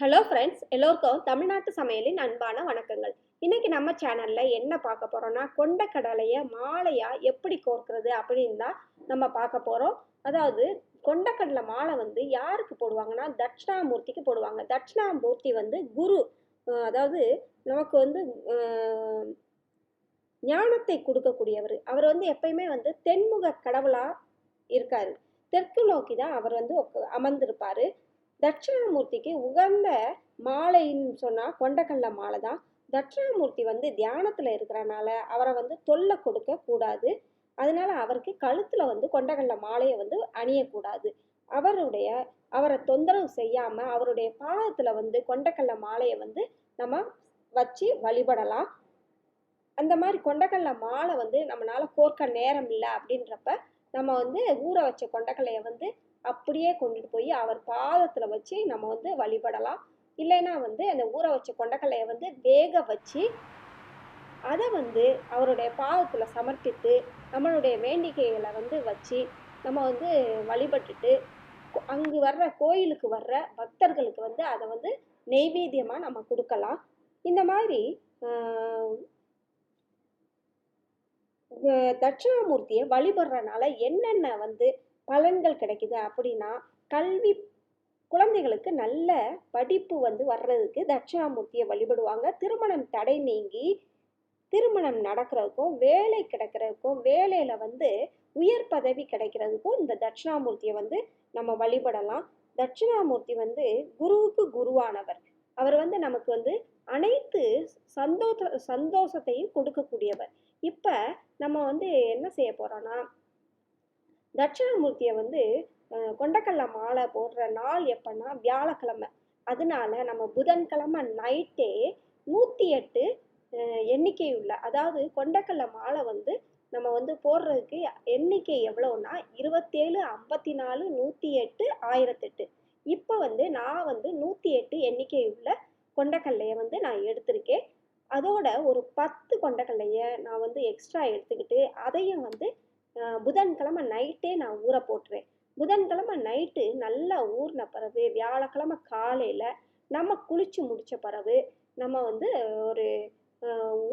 Hello friends எல்லோருக்கும் தமிழ்நாட்டு சமையலின் அன்பான வணக்கங்கள். இன்றைக்கி நம்ம சேனலில் என்ன பார்க்க போகிறோன்னா கொண்டக்கடலையை மாலையாக எப்படி கோர்க்கிறது அப்படின்னு தான் நம்ம பார்க்க போகிறோம் அதாவது கொண்டக்கடலை மாலை வந்து யாருக்கு போடுவாங்கன்னா தட்சிணாமூர்த்திக்கு போடுவாங்க. தட்சிணாமூர்த்தி வந்து குரு அதாவது நமக்கு வந்து ஞானத்தை கொடுக்கக்கூடியவர். அவர் வந்து எப்பயுமே வந்து தென்முக கடவுளாக இருக்கார். தெற்கு நோக்கி தான் அவர் வந்து அமர்ந்திருப்பார். தட்சிணாமூர்த்திக்கு உகந்த மாலைன்னு சொன்னால் கொண்டக்கடலை மாலை தான். தட்சிணாமூர்த்தி வந்து தியானத்தில் இருக்கிறனால அவரை வந்து தொல்லை கொடுக்க கூடாது. அதனால அவருக்கு கழுத்தில் வந்து கொண்டகல்ல மாலையை வந்து அணியக்கூடாது. அவருடைய அவரை தொந்தரவு செய்யாமல் அவருடைய பாதத்தில் வந்து கொண்டக்கடலை மாலையை வந்து நம்ம வச்சு வழிபடலாம். அந்த மாதிரி கொண்டக்கடலை மாலை வந்து நம்மளால் கோர்க்க நேரம் இல்லை அப்படின்றப்ப நம்ம வந்து ஊற வச்ச கொண்டக்கல்லையை வந்து அப்படியே கொண்டுட்டு போய் அவர் பாதத்தில் வச்சு நம்ம வந்து வழிபடலாம். இல்லைன்னா வந்து அந்த ஊற வச்ச கொண்டக்கல்லையை வந்து வேக வச்சு அதை வந்து அவருடைய பாதத்தில் சமர்ப்பித்து நம்மளுடைய வேண்டிக்கைகளை வந்து வச்சு நம்ம வந்து வழிபட்டுட்டு அங்கு வர்ற கோயிலுக்கு வர்ற பக்தர்களுக்கு வந்து அதை வந்து நெய்வேத்தியமாக நம்ம கொடுக்கலாம். இந்த மாதிரி தட்சிணாமூர்த்தியை வழிபடுறனால என்னென்ன வந்து பலன்கள் கிடைக்குது அப்படின்னா கல்வி குழந்தைகளுக்கு நல்ல படிப்பு வந்து வர்றதுக்கு தட்சிணாமூர்த்தியை வழிபடுவாங்க. திருமணம் தடை நீங்கி திருமணம் நடக்கிறதுக்கும் வேலை கிடைக்கிறதுக்கும் வேலையில் வந்து உயர் பதவி கிடைக்கிறதுக்கும் இந்த தட்சிணாமூர்த்தியை வந்து நம்ம வழிபடலாம். தட்சிணாமூர்த்தி வந்து குருவுக்கு குருவானவர். அவர் வந்து நமக்கு வந்து அனைத்து சந்தோஷ சந்தோஷத்தையும் கொடுக்கக்கூடியவர். இப்போ நம்ம வந்து என்ன செய்ய போகிறோன்னா தட்சிணாமூர்த்தியை வந்து கொண்டக்கல்ல மாலை போடுற நாள் எப்போன்னா வியாழக்கிழமை. அதனால நம்ம புதன்கிழமை நைட்டே நூற்றி எட்டு எண்ணிக்கை உள்ள அதாவது கொண்டக்கல்ல மாலை வந்து நம்ம வந்து போடுறதுக்கு எண்ணிக்கை எவ்வளோன்னா இருபத்தேழு ஐம்பத்தி நாலு நூற்றி எட்டு ஆயிரத்தெட்டு. இப்போ வந்து நான் வந்து நூற்றி எட்டு எண்ணிக்கை உள்ள கொண்டக்கல்லையை வந்து நான் எடுத்திருக்கேன். அதோட ஒரு பத்து கொண்டக்கல்லையை நான் வந்து எக்ஸ்ட்ரா எடுத்துக்கிட்டு அதையும் வந்து புதன்கிழமை நைட்டே நான் ஊற போட்டுருவேன். புதன்கிழமை நைட்டு நல்லா ஊறின பிறகு வியாழக்கிழமை காலையில் நம்ம குளித்து முடித்த பிறகு நம்ம வந்து ஒரு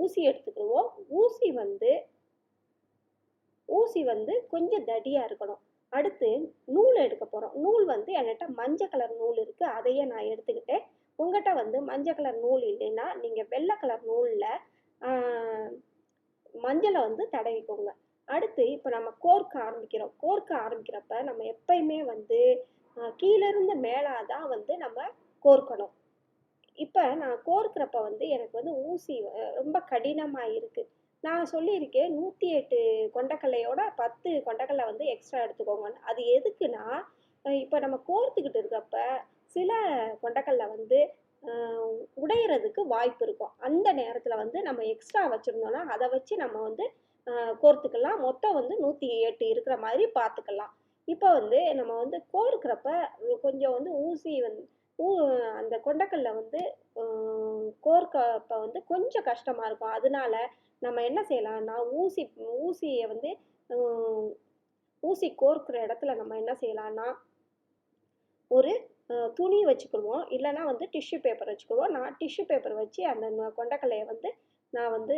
ஊசி எடுத்துக்கிடுவோம். ஊசி வந்து ஊசி வந்து கொஞ்சம் தடியாக இருக்கணும். அடுத்து நூல் எடுக்க போகிறோம் நூல் வந்து என்கிட்ட மஞ்சள் கலர் நூல் இருக்குது அதையே நான் எடுத்துக்கிட்டேன். உங்கள்கிட்ட வந்து மஞ்சள் கலர் நூல் இல்லைன்னா நீங்கள் வெள்ளை கலர் நூலில் மஞ்சளை வந்து தடவிக்கோங்க. அடுத்து இப்போ நம்ம கோர்க்க ஆரம்பிக்கிறோம். கோர்க்க ஆரம்பிக்கிறப்ப நம்ம எப்பயுமே வந்து கீழேருந்து மேலே தான் வந்து நம்ம கோர்க்கணும். இப்போ நான் கோர்க்கிறப்ப வந்து எனக்கு வந்து ஊசி ரொம்ப கடினமாக இருக்குது நான் சொல்லியிருக்கேன் நூற்றி எட்டு கொண்டக்கல்லையோட பத்து கொண்டக்கல்லை வந்து எக்ஸ்ட்ரா எடுத்துக்கோங்கன்னு அது எதுக்குன்னா இப்போ நம்ம கோர்த்துக்கிட்டு இருக்கப்ப சில கொண்டக்கல்லை வந்து உடையிறதுக்கு வாய்ப்பு இருக்கும். அந்த நேரத்தில் வந்து நம்ம எக்ஸ்ட்ரா வச்சுருந்தோம்னா அதை வச்சு நம்ம வந்து கோர்த்துக்கலாம். மொத்தம் வந்து நூற்றி எட்டு இருக்கிற மாதிரி பார்த்துக்கலாம் இப்போ வந்து நம்ம வந்து கோர்க்கிறப்ப கொஞ்சம் வந்து ஊசி வந்து ஊ அந்த கொண்டக்கல்ல வந்து கோர்க்கப்ப வந்து கொஞ்சம் கஷ்டமாக இருக்கும். அதனால நம்ம என்ன செய்யலாம்னா ஊசி ஊசியை வந்து ஊசி கோர்க்கிற இடத்துல நம்ம என்ன செய்யலாம்னா ஒரு துணி வச்சுக்கிடுவோம். இல்லைன்னா வந்து டிஷ்யூ பேப்பர் வச்சுக்கிடுவோம். நான் டிஷ்யூ பேப்பர் வச்சு அந்த ந- கொண்டக்கல்லையை வந்து நான் வந்து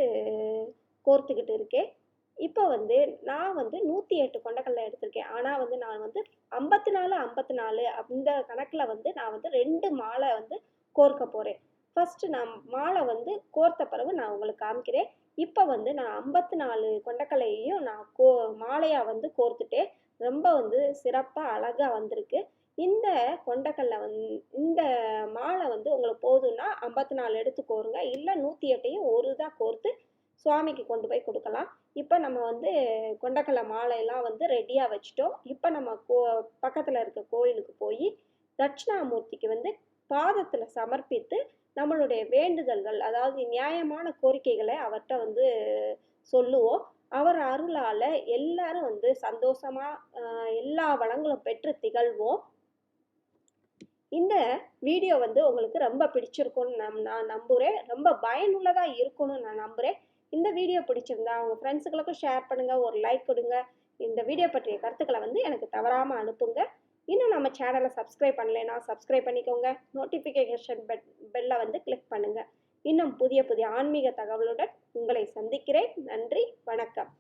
கோர்த்துக்கிட்டு இருக்கேன். இப்போ வந்து நான் வந்து நூற்றி எட்டு கொண்டக்கடலை எடுத்திருக்கேன். ஆனால் வந்து நான் வந்து ஐம்பத்தி நாலு ஐம்பத்தி நாலு அந்த கணக்கில் வந்து நான் வந்து ரெண்டு மாலை வந்து கோர்க்க போகிறேன் ஃபஸ்ட்டு நான் மாலை வந்து கோர்த்த பிறகு நான் உங்களுக்கு காமிக்கிறேன். இப்போ வந்து நான் ஐம்பத்தி நாலு கொண்டக்கல்லையையும் நான் கோ மாலையாக வந்து கோர்த்துட்டேன். ரொம்ப வந்து சிறப்பாக அழகாக வந்திருக்கு. இந்த கொண்டக்கல்லை வந் இந்த மாலை வந்து உங்களுக்கு போதும்னா ஐம்பத்தி நாலு எடுத்து கோருங்க. இல்லை நூற்றி எட்டையும் ஒரு இதாக கோர்த்து சுவாமிக்கு கொண்டு போய் கொடுக்கலாம். இப்போ நம்ம வந்து கொண்டக்கல்லை மாலையெல்லாம் வந்து ரெடியாக வச்சுட்டோம். இப்போ நம்ம கோ பக்கத்தில் இருக்க கோயிலுக்கு போய் தட்சிணாமூர்த்திக்கு வந்து பாதத்தில் சமர்ப்பித்து நம்மளுடைய வேண்டுதல்கள் அதாவது நியாயமான கோரிக்கைகளை அவர்கிட்ட வந்து சொல்லுவோம். அவர் அருளால் எல்லாரும் வந்து சந்தோஷமாக எல்லா வளங்களும் பெற்று திகழ்வோம். இந்த வீடியோ வந்து உங்களுக்கு ரொம்ப பிடிச்சிருக்கும்னு நம் நான் நம்புகிறேன் ரொம்ப பயனுள்ளதாக இருக்கும்னு நான் நம்புகிறேன் இந்த வீடியோ பிடிச்சிருந்தா உங்கள் ஃப்ரெண்ட்ஸுகளுக்கும் ஷேர் பண்ணுங்கள் ஒரு லைக் கொடுங்க. இந்த வீடியோ பற்றிய கருத்துக்களை வந்து எனக்கு தவறாமல் அனுப்புங்க. இன்னும் நம்ம சேனலை சப்ஸ்கிரைப் பண்ணலைன்னா சப்ஸ்கிரைப் பண்ணிக்கோங்க. நோட்டிஃபிகேஷன் பெட் பெல்லை வந்து கிளிக் பண்ணுங்கள் இன்னும் புதிய புதிய ஆன்மீக தகவலுடன் உங்களை சந்திக்கிறேன். நன்றி வணக்கம்.